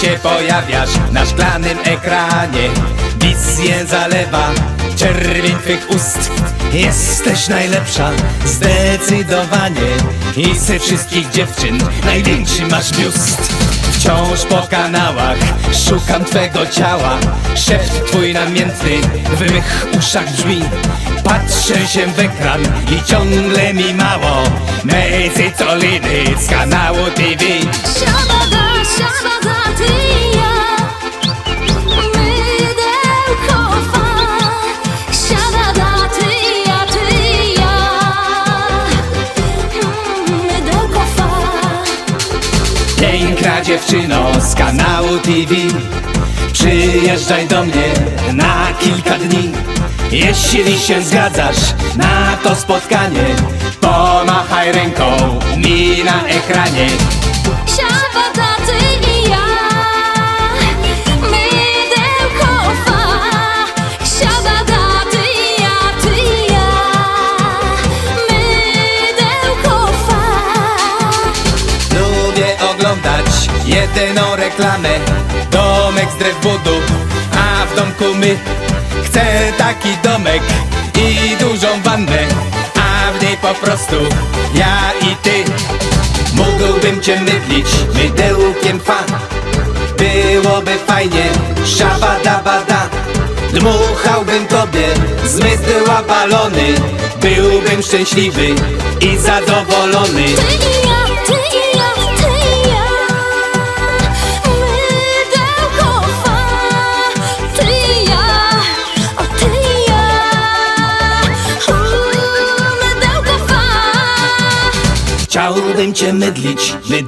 się pojawiasz na szklanym ekranie Wizję zalewa czerwień twych ust. Jesteś najlepsza, zdecydowanie I ze wszystkich dziewczyn największy masz biust. Wciąż po kanałach szukam twego ciała. Szept twój namiętny w mych uszach brzmi. Patrzę się w ekran i ciągle mi mało. Mezy Coliny z kanału TV dziewczyno z kanału TV Przyjeżdżaj do mnie na kilka dni. Jeśli się zgadzasz na to spotkanie Pomachaj ręką mi na ekranie jedyną reklamę Domek z drew budu, a w domku my. Chcę taki domek i dużą wannę A w niej po prostu ja i ty. Mógłbym cię mydlić mydełkiem fa. Byłoby fajnie, szabadabada Dmuchałbym tobie z mydła balony Byłbym szczęśliwy i zadowolony Chciałbym cię mydlić, mydełkiem